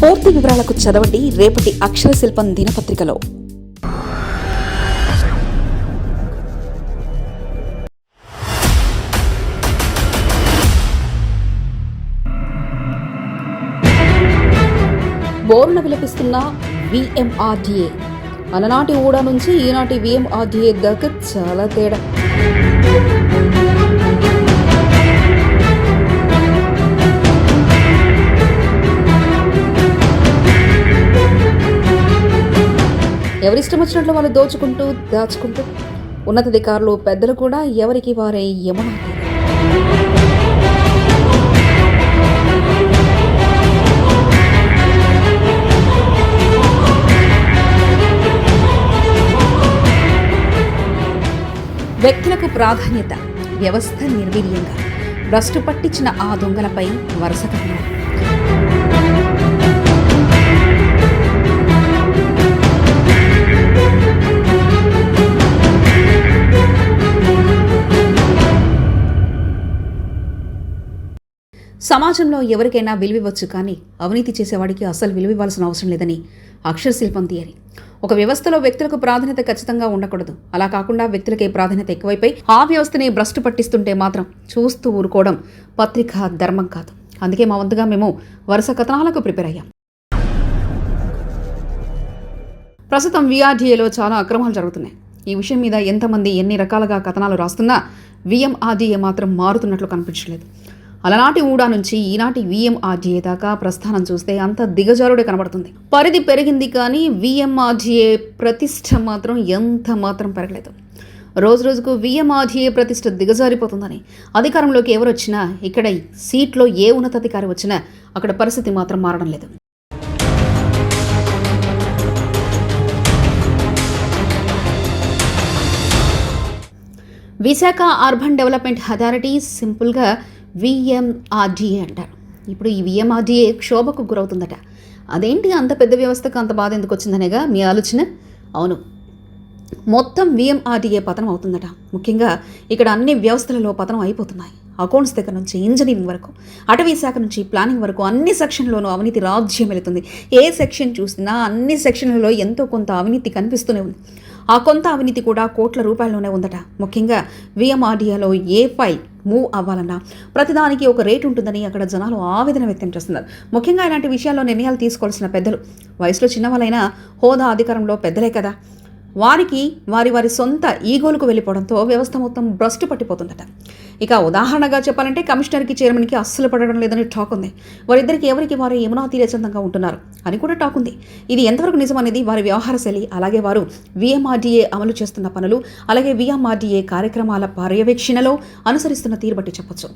పూర్తి వివరాలకు చదవండి రేపటి అక్షర శిల్పం దినపత్రికలో. బోరున విలపిస్తున్న విఎంఆర్డిఏ అలనాటి ఊడా నుంచి ఈనాటి విఎంఆర్డిఏ దాకా చాలా తేడా. ఎవరిష్టం వచ్చినట్లు వాళ్ళు దోచుకుంటూ దాచుకుంటూ ఉన్నతాధికారులు పెద్దలు కూడా ఎవరికి వారే యమునా వ్యక్తులకు ప్రాధాన్యత వ్యవస్థ నిర్వీర్యంగా భ్రష్టు పట్టించిన ఆ దొంగలపై వరుసగా సమాజంలో ఎవరికైనా విలువివ్వచ్చు కానీ అవినీతి చేసేవాడికి అసలు విలువివ్వాల్సిన అవసరం లేదని అక్షర శిల్పం థియరీ ఒక వ్యవస్థలో వ్యక్తులకు ప్రాధాన్యత ఖచ్చితంగా ఉండకూడదు. అలా కాకుండా వ్యక్తులకే ప్రాధాన్యత ఎక్కువైపోయి ఆ వ్యవస్థని భ్రష్టు పట్టిస్తుంటే మాత్రం చూస్తూ ఊరుకోవడం పత్రిక ధర్మం కాదు. అందుకే మా వంతుగా మేము వరుస కథనాలకు ప్రిపేర్ అయ్యాం. ప్రస్తుతం విఆర్డీఏలో చాలా అక్రమాలు జరుగుతున్నాయి. ఈ విషయం మీద ఎంతమంది ఎన్ని రకాలుగా కథనాలు రాస్తున్నా విఎంఆర్డీఏ మాత్రం మారుతున్నట్లు కనిపించలేదు అలనాటి ఊడా నుంచి ఈనాటి విఎంఆర్జీఏ దాకా ప్రస్థానం చూస్తే అంత దిగజారుడే కనబడుతుంది. పరిధి పెరిగింది కానీ విఎంఆర్జీఏ ప్రతిష్ట మాత్రం ఎంత మాత్రం పెరగలేదు. రోజు రోజుకు విఎంఆర్జీఏ ప్రతిష్ట దిగజారిపోతుందని అధికారంలోకి ఎవరు వచ్చినా ఇక్కడ సీట్లో ఏ ఉన్నతాధికారి వచ్చినా అక్కడ పరిస్థితి మాత్రం మారడం లేదు. విశాఖ అర్బన్ డెవలప్మెంట్ అథారిటీ సింపుల్గా విఎంఆర్డీఏ అంటారు. ఇప్పుడు ఈ విఎంఆర్డీఏ క్షోభకు గురవుతుందట. అదేంటి అంత పెద్ద వ్యవస్థకు అంత బాధ ఎందుకు వచ్చిందనేగా మీ ఆలోచన? అవును. మొత్తం విఎంఆర్డీఏ పతనం అవుతుందట. ముఖ్యంగా ఇక్కడ అన్ని వ్యవస్థలలో పతనం అయిపోతున్నాయి. అకౌంట్స్ దగ్గర నుంచి ఇంజనీరింగ్ వరకు అటవీ శాఖ నుంచి ప్లానింగ్ వరకు అన్ని సెక్షన్లోనూ అవినీతి రాజ్యం వెళుతుంది. ఏ సెక్షన్ చూసినా అన్ని సెక్షన్లలో ఎంతో కొంత అవినీతి కనిపిస్తూనే ఉంది. ఆ కొంత అవినీతి కూడా కోట్ల రూపాయల్లోనే ఉందట. ముఖ్యంగా విఎంఆర్డీఏలో ఏ ఫైల్ మూవ్ అవ్వాలన్నా ప్రతిదానికి ఒక రేట్ ఉంటుందని అక్కడ జనాలు ఆవేదన వ్యక్తం చేస్తున్నారు. ముఖ్యంగా ఇలాంటి విషయాల్లో నిర్ణయాలు తీసుకోవాల్సిన పెద్దలు. వయసులో చిన్నవాళ్ళైనా హోదా అధికారంలో పెద్దలే కదా. వారికి వారి వారి సొంత ఈగోలకు వెళ్ళిపోవడంతో వ్యవస్థ మొత్తం భ్రష్టు పట్టిపోతుందట. ఇక ఉదాహరణగా చెప్పాలంటే కమిషనర్కి చైర్మన్కి అస్సలు పడడం లేదని టాక్ ఉంది. వారిద్దరికి ఎవరికి వారు యమునా తీరచందంగా ఉంటున్నారు అని కూడా టాక్ ఉంది. ఇది ఎంతవరకు నిజం అనేది వారి వ్యవహార శైలి అలాగే వారు విఎంఆర్డీఏ అమలు చేస్తున్న పనులు అలాగే విఎంఆర్డీఏ కార్యక్రమాల పర్యవేక్షణలో అనుసరిస్తున్న తీరు బట్టి చెప్పొచ్చు.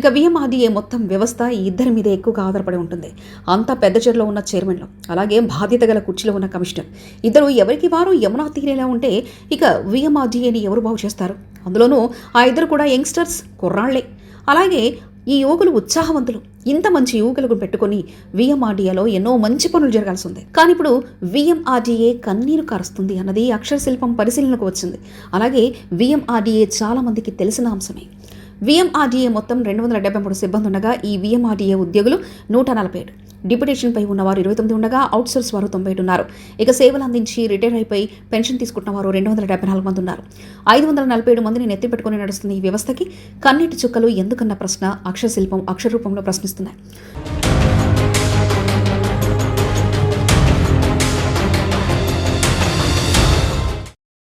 ఇక విఎంఆర్డీఏ మొత్తం వ్యవస్థ ఈ ఇద్దరి మీద ఎక్కువగా ఆధారపడి ఉంటుంది. అంత పెద్ద చెరులో ఉన్న చైర్మన్లు అలాగే బాధ్యత గల కుర్చీలో ఉన్న కమిషనర్ ఇద్దరు ఎవరికి వారు యమునా తీరేలా ఉంటే ఇక విఎంఆర్డీఏని ఎవరు బాగు చేస్తారు? అందులోనూ ఆ ఇద్దరు కూడా యంగ్స్టర్స్ కుర్రాళ్ళే. అలాగే ఈ యువకులు ఉత్సాహవంతులు. ఇంత మంచి యువకులకు పెట్టుకొని విఎంఆర్డీఏలో ఎన్నో మంచి పనులు జరగాల్సి ఉంది. కానీ ఇప్పుడు విఎంఆర్డీఏ కన్నీరు కారుస్తుంది అన్నది అక్షర శిల్పం పరిశీలనకు వచ్చింది. అలాగే విఎంఆర్డీఏ చాలామందికి తెలిసిన అంశమే. విఎంఆర్డీఏ మొత్తం రెండు వందల డెబ్బై మూడు సిబ్బంది ఉండగా ఈ విఎంఆర్డీఏ ఉద్యోగులు నూట నలభై ఏడు. డిప్యుటేషన్పై ఉన్నవారు ఇరవై తొమ్మిది ఉండగా అవుట్సోర్స్ వారు తొంభై ఏడు ఉన్నారు. ఇక సేవలు అందించి రిటైర్ అయిపోయి పెన్షన్ తీసుకుంటున్న వారు రెండు వందల డెబ్బై నాలుగు మంది ఉన్నారు. ఐదు వందల నలభై ఏడు మందిని నెత్తి పెట్టుకుని నడుస్తున్న ఈ వ్యవస్థకి కన్నీటి చుక్కలు ఎందుకన్న ప్రశ్న అక్షర శిల్పం అక్షర రూపంలో ప్రశ్నిస్తున్నాయి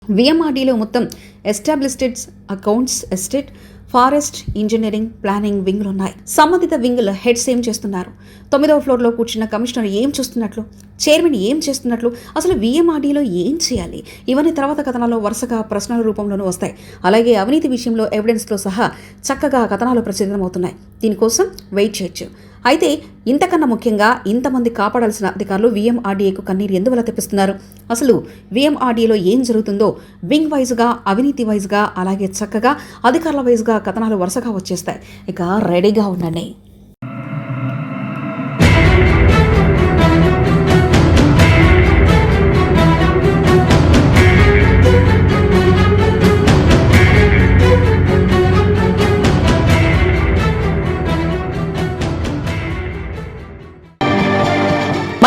విఎంఆర్డీలో మొత్తం establishments accounts estate forest engineering planning వింగ్లు ఉన్నాయి సంబంధిత వింగ్ల హెడ్స్ ఏం చేస్తున్నారు? తొమ్మిదవ ఫ్లోర్లో కూర్చున్న కమిషనర్ ఏం చూస్తున్నట్లు? చైర్మన్ ఏం చేస్తున్నట్లు? అసలు విఎంఆర్డీలో ఏం చేయాలి? ఇవన్నీ తర్వాత కథనాల్లో వరుసగా ప్రశ్నల రూపంలోనూ వస్తాయి. అలాగే అవినీతి విషయంలో ఎవిడెన్స్తో సహా చక్కగా కథనాలు ప్రచురితమవుతున్నాయి. దీనికోసం వెయిట్ చేయొచ్చు. అయితే ఇంతకన్నా ముఖ్యంగా ఇంతమంది కాపాడాల్సిన అధికారులు విఎంఆర్డీఏకు కన్నీరు ఎందువల్ల తెప్పిస్తున్నారు? అసలు విఎంఆర్డీఏలో ఏం జరుగుతుందో వింగ్ వైజ్గా అవినీతి వైజ్గా అలాగే చక్కగా అధికారుల వైజ్గా కథనాలు వరుసగా వచ్చేస్తాయి. ఇక రెడీగా ఉండండి.